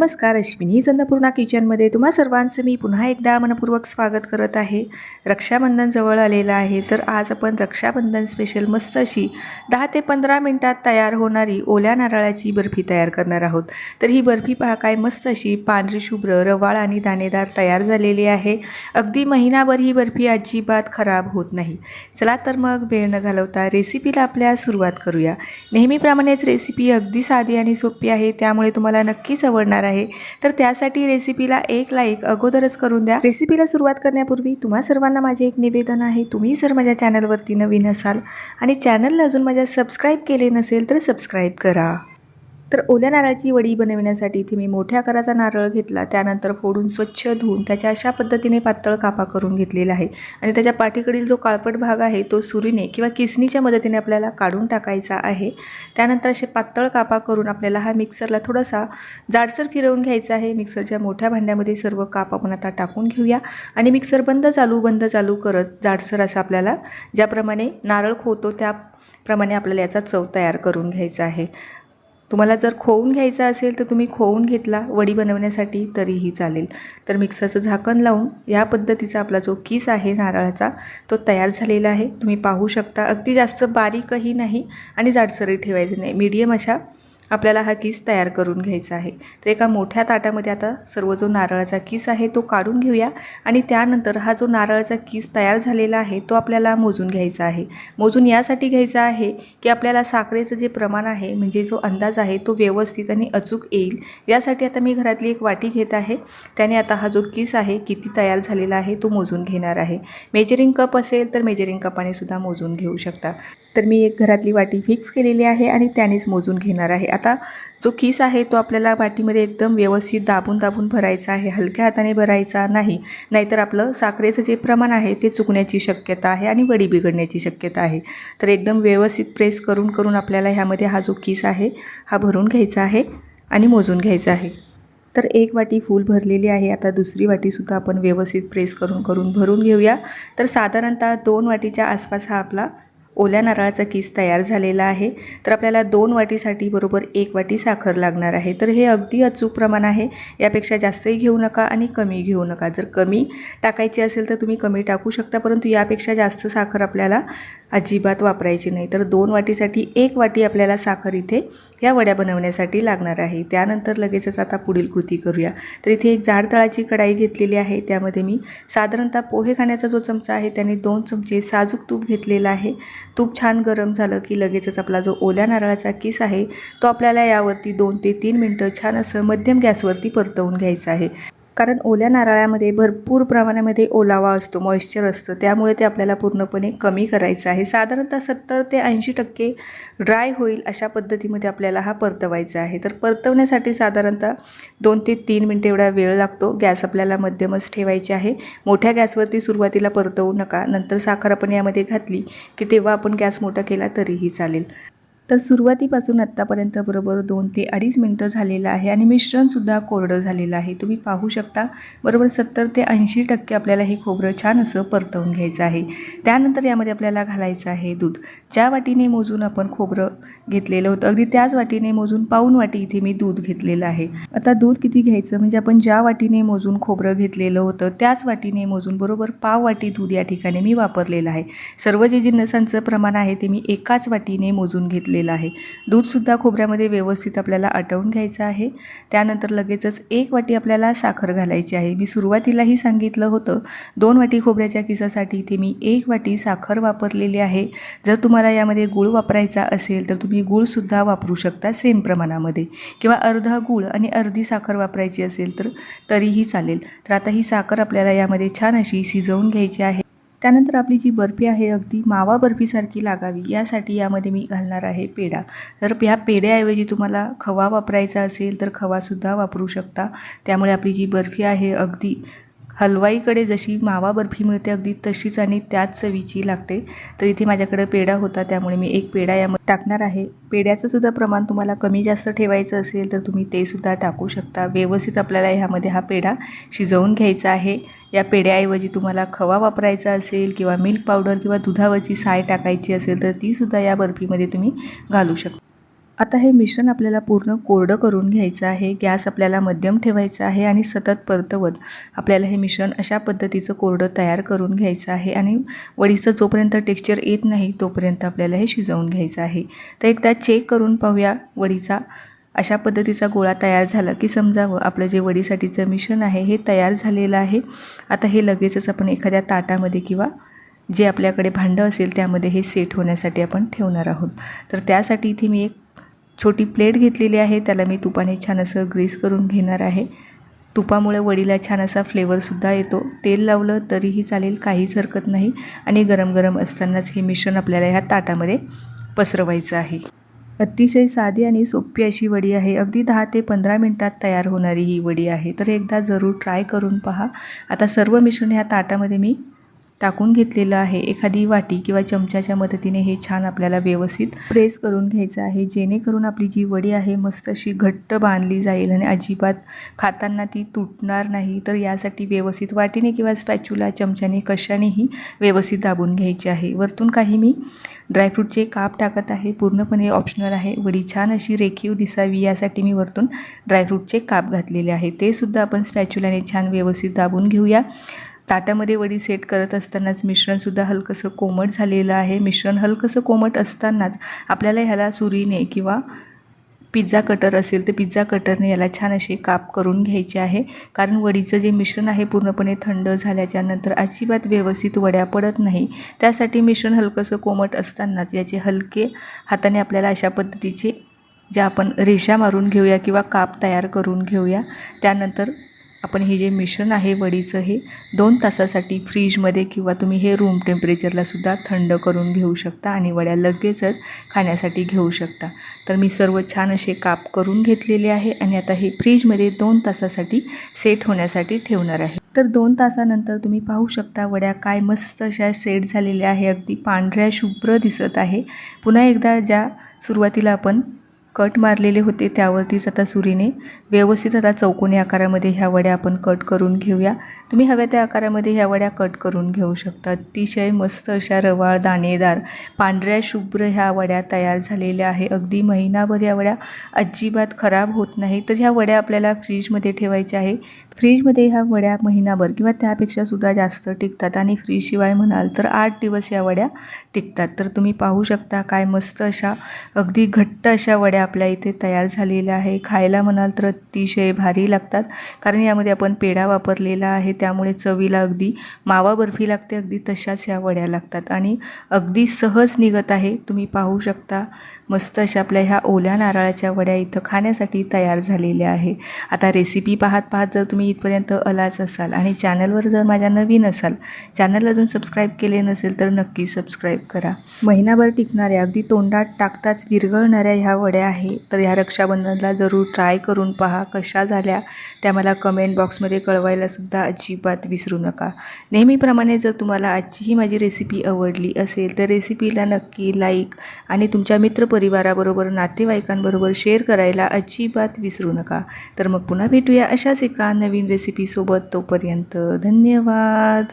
नमस्कार अश्विनी. चंद्रपूर्णा किचनमध्ये तुम्हा सर्वांचं मी पुन्हा एकदा मनपूर्वक स्वागत करत आहे. रक्षाबंधन जवळ आलेलं आहे तर आज आपण रक्षाबंधन स्पेशल मस्त अशी दहा ते पंधरा मिनटात तयार होणारी ओल्या नारळाची बर्फी तयार करणार आहोत. तर ही बर्फी पहा काय मस्त अशी पांढरी शुभ्र रवाळ आणि दाणेदार तयार झालेली आहे. अगदी महिनाभर ही बर्फी अजिबात खराब होत नाही. चला तर मग वेळ न घालवता रेसिपीला आपल्या सुरुवात करूया. नेहमीप्रमाणेच रेसिपी अगदी साधी आणि सोपी आहे त्यामुळे तुम्हाला नक्कीच आवडणार आहे. तर त्यासाठी रेसिपीला एक लाईक अगोदरच करून द्या. रेसिपीला सुरुवात करण्यापूर्वी तुम्हा सर्वांना माझे एक निवेदन आहे. तुम्ही जर माझ्या चॅनलवरती नवीन असाल आणि चॅनलला अजून माझ्या सबस्क्राईब केले नसेल तर सबस्क्राईब करा. तर ओल्या नारळाची वडी बनविण्यासाठी इथे मी मोठ्या आकाराचा नारळ घेतला. त्यानंतर फोडून स्वच्छ धुवून त्याच्या अशा पद्धतीने पातळ कापा करून घेतलेला आहे. आणि त्याच्या पाठीकडील जो काळपट भाग आहे तो सुरीने किंवा किसनीच्या मदतीने आपल्याला काढून टाकायचा आहे. त्यानंतर असे पातळ कापा करून आपल्याला हा मिक्सरला थोडासा जाडसर फिरवून घ्यायचा आहे. मिक्सरच्या मोठ्या भांड्यामध्ये सर्व काप आपण आता टाकून घेऊया. आणि मिक्सर बंद चालू बंद चालू करत जाडसर असं आपल्याला ज्याप्रमाणे नारळ खोतो त्याप्रमाणे आपल्याला याचा चव तयार करून घ्यायचा आहे. तुम्हाला जर खोवून घ्यायचा असेल तर तुम्ही खोवून घेतला वडी बनवण्यासाठी तरीही चालेल. तर मिक्सरचं झाकण लावून या पद्धतीचा आपला जो किस आहे नारळाचा तो तयार झालेला आहे. तुम्ही पाहू शकता अगदी जास्त बारीकही नाही आणि जाडसरही ठेवायचं नाही. मीडियम अशा आपल्याला हा किस तयार करून घ्यायचा आहे. तर एका मोठ्या ताटामध्ये आता सर्व जो नारळाचा किस आहे तो काढून घेऊया आणि त्यानंतर हा जो नारळाचा किस तयार झालेला आहे तो आपल्याला मोजून घ्यायचा आहे. मोजून यासाठी घ्यायचा आहे की आपल्याला साखरेचं जे प्रमाण आहे म्हणजे जो अंदाज आहे तो व्यवस्थित आणि अचूक येईल. यासाठी आता मी घरातली एक वाटी घेत आहे. त्याने आता हा जो किस आहे किती तयार झालेला आहे तो मोजून घेणार आहे. मेजरिंग कप असेल तर मेजरिंग कपाने सुद्धा मोजून घेऊ शकता. तर मी एक घरातली वाटी फिक्स केलेली आहे आणि त्यानेच मोजून घेणार आहे. आता जो किस आहे तो आपल्याला वाटीमध्ये एकदम व्यवस्थित दाबून दाबून भरायचा आहे हलक्या हाताने भरायचा नाही. नाहीतर आपलं साखरेचं जे प्रमाण आहे ते चुकण्याची शक्यता आहे आणि वडी बिघडण्याची शक्यता आहे. तर एकदम व्यवस्थित प्रेस करून करून आपल्याला ह्यामध्ये हा जो किस आहे हा भरून घ्यायचा आहे आणि मोजून घ्यायचा आहे. तर एक वाटी फूल भरलेली आहे. आता दुसरी वाटीसुद्धा आपण व्यवस्थित प्रेस करून करून भरून घेऊया. तर साधारणतः दोन वाटीच्या आसपास हा आपला ओल्या नारळाचा किस तयार झालेला आहे तर आपल्याला दोन वाटीसाठी बरोबर एक वाटी साखर लागणार आहे. तर हे अगदी अचूक प्रमाण आहे यापेक्षा जास्तही घेऊ नका आणि कमी घेऊ नका. जर कमी टाकायची असेल तर तुम्ही कमी टाकू शकता परंतु यापेक्षा जास्त साखर आपल्याला अजिबात वापरायची नाही. तर दोन वाटीसाठी एक वाटी आपल्याला साखर इथे या वड्या बनवण्यासाठी लागणार आहे. त्यानंतर लगेचच आता पुढील कृती करूया. तर इथे एक जाड तळाची कढाई घेतलेली आहे. त्यामध्ये मी साधारणतः पोहे खाण्याचा जो चमचा आहे त्याने दोन चमचे साजूक तूप घेतलेला आहे. तूप छान गरम झालं की लगेचच आपला जो ओल्या नारळाचा किस आहे तो आपल्याला यावरती दोन ते तीन मिनटं छान असं मध्यम गॅसवरती परतवून घ्यायचं आहे. कारण ओल्या नारळामध्ये भरपूर प्रमाणामध्ये ओलावा असतो मॉइश्चर असतं. त्यामुळे ते आपल्याला पूर्णपणे कमी करायचं आहे. साधारणतः सत्तर ते ऐंशी टक्के ड्राय होईल अशा पद्धतीमध्ये आपल्याला हा परतवायचा आहे. तर परतवण्यासाठी साधारणतः दोन ते तीन मिनटं एवढा वेळ लागतो. गॅस आपल्याला मध्यमच ठेवायचे आहे. मोठ्या गॅसवरती सुरुवातीला परतवू नका. नंतर साखर आपण यामध्ये घातली की तेव्हा आपण गॅस मोठा केला तरीही चालेल. तर सुरुवातीपासून आत्तापर्यंत बरोबर दोन ते अडीच मिनटं झालेलं आहे आणि मिश्रणसुद्धा कोरडं झालेलं आहे. तुम्ही पाहू शकता बरोबर सत्तर ते ऐंशी टक्के आपल्याला हे खोबरं छान असं परतवून घ्यायचं आहे. त्यानंतर यामध्ये आपल्याला घालायचं आहे दूध. ज्या वाटीने मोजून आपण खोबरं घेतलेलं होतं अगदी त्याच वाटीने मोजून पाऊन वाटी इथे मी दूध घेतलेलं आहे. आता दूध किती घ्यायचं? म्हणजे आपण ज्या वाटीने मोजून खोबरं घेतलेलं होतं त्याच वाटीने मोजून बरोबर पाव वाटी दूध या ठिकाणी मी वापरलेलं आहे. सर्व जे जिन्नसांचं प्रमाण आहे ते मी एकाच वाटीने मोजून घेतले घेतलेलं आहे. दूधसुद्धा खोबऱ्यामध्ये व्यवस्थित आपल्याला आटवून घ्यायचं आहे. त्यानंतर लगेचच एक वाटी आपल्याला साखर घालायची आहे. मी सुरुवातीलाही सांगितलं होतं दोन वाटी खोबऱ्याच्या किसासाठी इथे मी एक वाटी साखर वापरलेली आहे. जर तुम्हाला यामध्ये गूळ वापरायचा असेल तर तुम्ही गूळसुद्धा वापरू शकता सेम प्रमाणामध्ये. किंवा अर्धा गूळ आणि अर्धी साखर वापरायची असेल तर तरीही चालेल. तर आता ही साखर आपल्याला यामध्ये छान अशी शिजवून घ्यायची आहे. त्यानंतर आपली जी बर्फी आहे अगदी मावा बर्फीसारखी लागावी यासाठी यामध्ये मी घालणार आहे पेढा. तर ह्या पेढ्याऐवजी तुम्हाला खवा वापरायचा असेल तर खवासुद्धा वापरू शकता. त्यामुळे आपली जी बर्फी आहे अगदी हलवाईकडे जशी मावा बर्फी मिळते अगदी तशीच आणि त्याच चवीची लागते. तर इथे माझ्याकडे पेढा होता त्यामुळे मी एक पेढा यामध्ये टाकणार आहे. पेढ्याचं सुद्धा प्रमाण तुम्हाला कमी जास्त ठेवायचं असेल तर तुम्ही ते सुद्धा टाकू शकता. व्यवस्थित आपल्याला ह्यामध्ये हा पेढा शिजवून घ्यायचा आहे. या पेढ्याऐवजी तुम्हाला खवा वापरायचा असेल किंवा मिल्क पावडर किंवा दुधावरची साय टाकायची असेल तर तीसुद्धा या बर्फीमध्ये तुम्ही घालू शकता. आता हे मिश्रण आपल्याला पूर्ण कोरडं करून घ्यायचं आहे. गॅस आपल्याला मध्यम ठेवायचा आहे आणि सतत परतवत आपल्याला हे मिश्रण अशा पद्धतीचं कोरडं तयार करून घ्यायचं आहे आणि वडीचं जोपर्यंत टेक्स्चर येत नाही तोपर्यंत आपल्याला हे शिजवून घ्यायचं आहे. तर एकदा चेक करून पाहूया वडीचा अशा पद्धतीचा गोळा तयार झाला की समजावं. आपलं जे वडीसाठीचं मिश्रण आहे हे तयार झालेलं आहे. आता हे लगेचच आपण एखाद्या ताटामध्ये किंवा जे आपल्याकडे भांडं असेल त्यामध्ये हे सेट होण्यासाठी आपण ठेवणार आहोत. तर त्यासाठी इथे मी एक छोटी प्लेट घेतलेली आहे त्याला मी तुपाने छान असं ग्रीस करून घेणार आहे. तुपामुळे वडीला छान असा फ्लेवरसुद्धा येतो. तेल लावलं तरीही चालेल काहीच हरकत नाही. आणि गरम गरम असतानाच हे मिश्रण आपल्याला ह्या ताटामध्ये पसरवायचं आहे. अतिशय साधी आणि सोपी अशी वडी आहे. अगदी दहा ते पंधरा मिनटात तयार होणारी ही वडी आहे. तर एकदा जरूर ट्राय करून पहा. आता सर्व मिश्रण ह्या ताटामध्ये मी टाकून घेतलेलं आहे. एखादी वाटी किंवा चमच्याच्या मदतीने हे छान आपल्याला व्यवस्थित प्रेस करून घ्यायचं आहे. जेणेकरून आपली जी वडी आहे मस्त अशी घट्ट बांधली जाईल आणि अजिबात खाताना ती तुटणार नाही. तर यासाठी व्यवस्थित वाटीने किंवा स्पॅच्युला चमच्याने कशानेही व्यवस्थित दाबून घ्यायची आहे. वरतून काही मी ड्रायफ्रूटचे काप टाकत आहे. पूर्णपणे ऑप्शनल आहे. वडी छान अशी रेखीव दिसावी यासाठी मी वरतून ड्रायफ्रूटचे काप घातलेले आहे. ते सुद्धा आपण स्पॅच्युलाने छान व्यवस्थित दाबून घेऊया. ताटामध्ये वडी सेट करत असतानाच मिश्रणसुद्धा हलकंसं कोमट झालेलं आहे. मिश्रण हलकंसं कोमट असतानाच आपल्याला ह्याला सुरीने किंवा पिझ्झा कटर असेल तर पिझ्झा कटरने याला छान असे काप करून घ्यायचे आहे. कारण वडीचं जे मिश्रण आहे पूर्णपणे थंड झाल्याच्यानंतर अजिबात व्यवस्थित वड्या पडत नाही. त्यासाठी मिश्रण हलकंसं कोमट असतानाच याचे हलके हाताने आपल्याला अशा पद्धतीचे ज्या आपण रेषा मारून घेऊया किंवा काप तयार करून घेऊया त्यानंतर आपण हे जे मिश्रण आहे वडीचं हे दोन तासासाठी फ्रीजमध्ये किंवा तुम्ही हे रूम टेम्परेचरलासुद्धा थंड करून घेऊ शकता आणि वड्या लगेचच खाण्यासाठी घेऊ शकता. तर मी सर्व छान असे काप करून घेतलेले आहे आणि आता हे फ्रीजमध्ये दोन तासासाठी सेट होण्यासाठी ठेवणार आहे. तर दोन तासानंतर तुम्ही पाहू शकता वड्या काय मस्त अशा सेट झालेल्या आहे. अगदी पांढऱ्या शुभ्र दिसत आहे. पुन्हा एकदा ज्या सुरुवातीला आपण कट मारलेले होते त्यावरतीच आता सुरीने. व्यवस्थित आता चौकोनी आकारामध्ये ह्या वड्या आपण कट करून घेऊया. तुम्ही हव्या त्या आकारामध्ये ह्या वड्या कट करून घेऊ शकता. अतिशय मस्त अशा रवाळ दाणेदार पांढऱ्या शुभ्र ह्या वड्या तयार झालेल्या आहे. अगदी महिनाभर या वड्या अजिबात खराब होत नाही तर ह्या वड्या आपल्याला फ्रीजमध्ये ठेवायच्या आहे. फ्रीजमध्ये ह्या वड्या महिनाभर किंवा त्यापेक्षा सुद्धा जास्त टिकतात आणि फ्रीजशिवाय म्हणाल तर आठ दिवस या वड्या टिकतात. तर तुम्ही पाहू शकता काय मस्त अशा अगदी घट्ट अशा वड्या आपल्या इथे तयार झालेल्या आहे. खायला म्हणाल तर अतिशय भारी लागतात. कारण यामध्ये आपण पेढा वापरलेला आहे. त्यामुळे चवीला अगदी मावा बर्फी लागते अगदी तशाच या वड्या लागतात. आणि अगदी सहज निघत आहे. तुम्ही पाहू शकता. मस्त अशा आपल्या ह्या ओल्या नारळाच्या वड्या इथं खाण्यासाठी तयार झालेल्या आहे. आता रेसिपी पाहत पाहत जर तुम्ही इथपर्यंत आलाच असाल आणि चॅनलवर जर माझ्या नवीन असाल चॅनल अजून सबस्क्राईब केले नसेल तर नक्की सबस्क्राईब करा. महिनाभर टिकणाऱ्या अगदी तोंडात टाकताच विरघळणाऱ्या ह्या वड्या आहे. तर ह्या रक्षाबंधनला जरूर ट्राय करून पहा कशा झाल्या. त्या मला कमेंट बॉक्समध्ये कळवायलासुद्धा अजिबात विसरू नका. नेहमीप्रमाणे जर तुम्हाला आजची ही माझी रेसिपी आवडली असेल तर रेसिपीला नक्की लाईक आणि तुमच्या मित्र परिवाराबरोबर नातेवाईकांबरोबर शेअर करायला अजिबात विसरू नका. तर मग पुन्हा भेटूया अशाच एका नवीन रेसिपीसोबत तोपर्यंत धन्यवाद.